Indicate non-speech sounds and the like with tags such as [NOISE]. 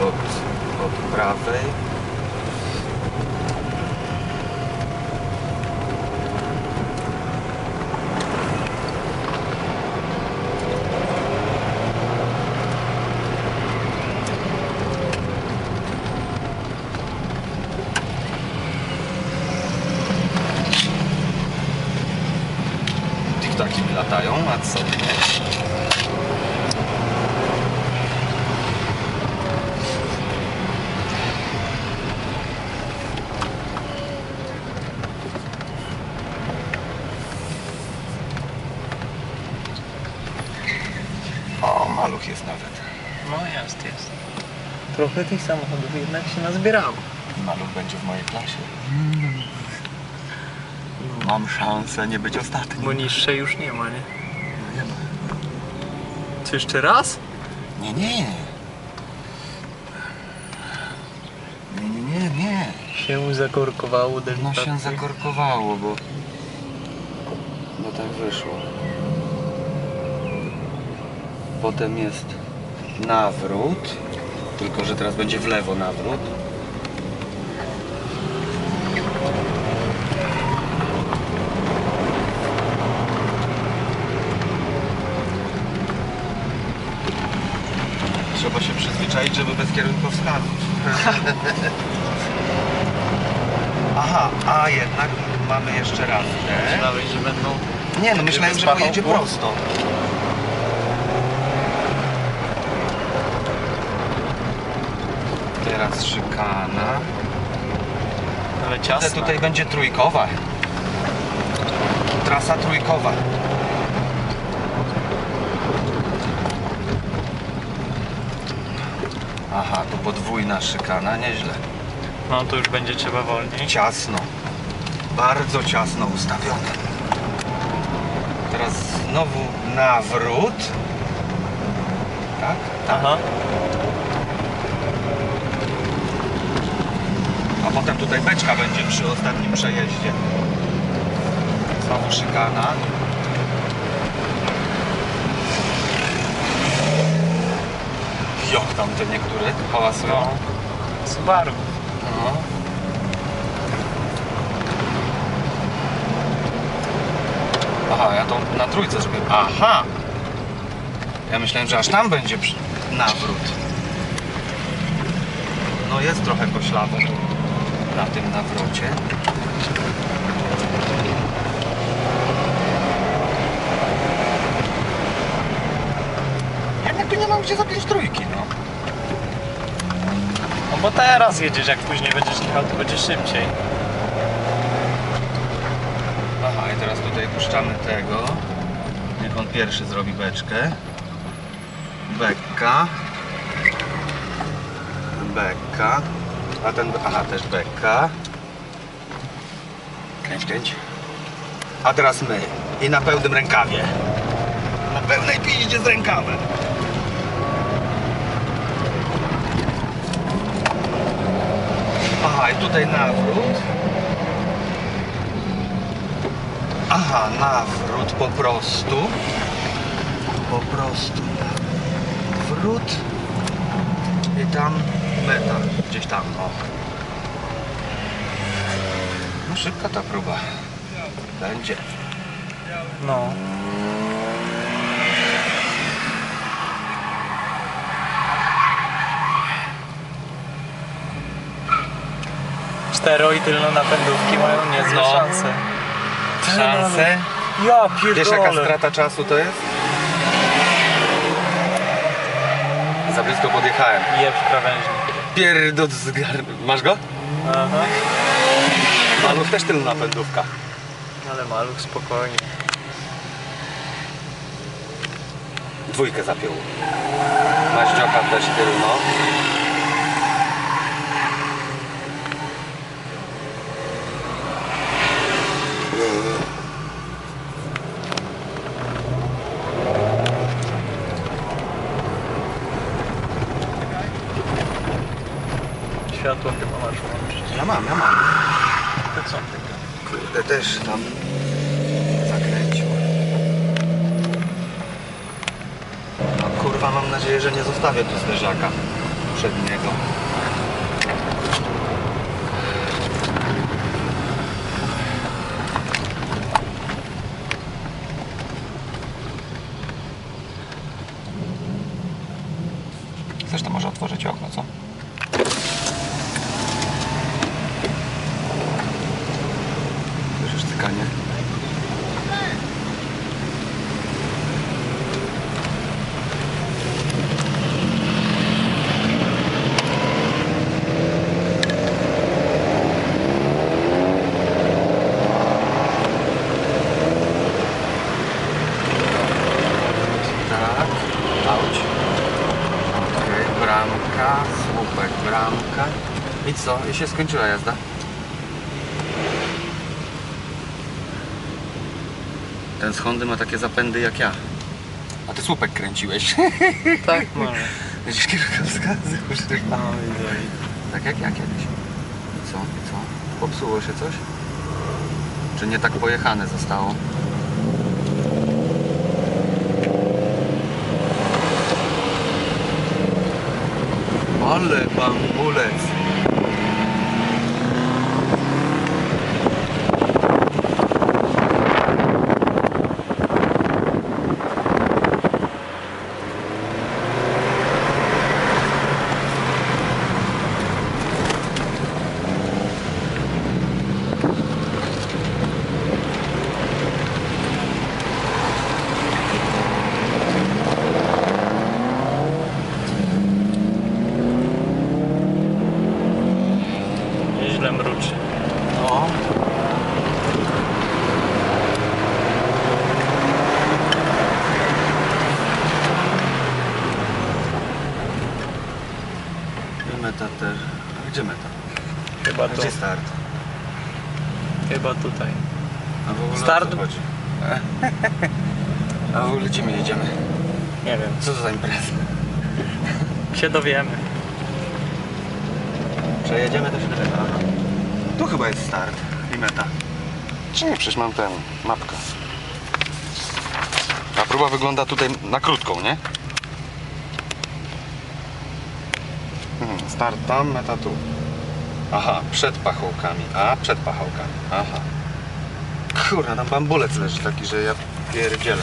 od, od prawej. Tiktaki latają, a co jest nawet. No jest, jest. Trochę tych samochodów jednak się nazbierało. Maluch będzie w mojej klasie. Mam szansę nie być ostatni. Bo niższej już nie ma, nie? Nie ma. Co jeszcze raz? Nie, nie. Nie, nie, nie, nie. Się zakorkowało No delikatnie. się zakorkowało, bo... Bo tak wyszło. Potem jest nawrót. Tylko, że teraz będzie w lewo nawrót. Trzeba się przyzwyczaić, żeby bez kierunkowskazów. [LAUGHS] Aha, a jednak mamy jeszcze raz te. Myślałeś, że będą... Nie, no myślałem, że pojedzie prosto. Szykana. Ale Ale ciasne. tutaj będzie trójkowa. Trasa trójkowa. Aha, to podwójna szykana, nieźle. No to już będzie trzeba wolniej. Ciasno. Bardzo ciasno ustawione. Teraz znowu nawrót. Tak? Tak. Aha. A potem tutaj beczka będzie przy ostatnim przejeździe. Znowu szykana. Jak tam te niektóre hałasują? Subaru. No. Aha, ja to na trójce zrobię. Aha! Ja myślałem, że aż tam będzie nawrót. No jest trochę koślawo na tym nawrocie. Ja jakby nie mam gdzie zapiąć trójki, no. No bo teraz jedziesz, jak później będziesz jechał, to będzie szybciej. Aha, i teraz tutaj puszczamy tego. Niech on pierwszy zrobi beczkę. Bekka. Bekka. A ten, aha, też bekka. Kręć, kręć. A teraz my. I na pełnym rękawie. Na pełnej piździe z rękawem. Aha, i tutaj nawrót. Aha, nawrót po prostu. Po prostu nawrót. I tam meta. Gdzieś tam, o. No szybka ta próba. Będzie. No. Cztero i tylnonapędówki mają niezłe No. szanse. Szanse? Ja Wiesz jaka pierdolę. strata czasu to jest? Za blisko podjechałem. Jeb krawężnik. Pierdut z gar... Masz go? Aha. Maluch też tylna napędówka. Ale maluch spokojnie. Dwójkę zapiął. Maździoka też tylno. Światło chyba masz włączyć. Ja mam, ja mam. To co ty? Kurde, też tam zakręcił. No kurwa, mam nadzieję, że nie zostawię tu zderzaka. poprzedniego. Chcesz to może otworzyć okno, co? Cykanie? Tak, bramka, słupek, bramka. I co? I się skończyła jazda? Ten z Hondy ma takie zapędy jak ja. A ty słupek kręciłeś. [LAUGHS] Tak, [LAUGHS] może. Widzisz kierunkowskazy. No widzę. Tak jak ja kiedyś. I co? I co? Popsuło się coś? Czy nie tak pojechane zostało? Ale bambulec! Nieźle mruczy. No. I meta też. A gdzie meta? Chyba A to. gdzie start? Chyba tutaj. A w ogóle Start- o co chodzi? A w ogóle gdzie my jedziemy? Nie wiem. Co to za impreza? Się dowiemy. Przejedziemy też tyle. Aha. Tu chyba jest start i meta. Czy nie? Przecież mam ten, mapkę. A próba wygląda tutaj na krótką, nie? Hmm, start tam, meta tu. Aha, przed pachołkami. A, przed pachołkami. Aha. Kurwa, tam bambulec leży taki, że ja pierdzielę.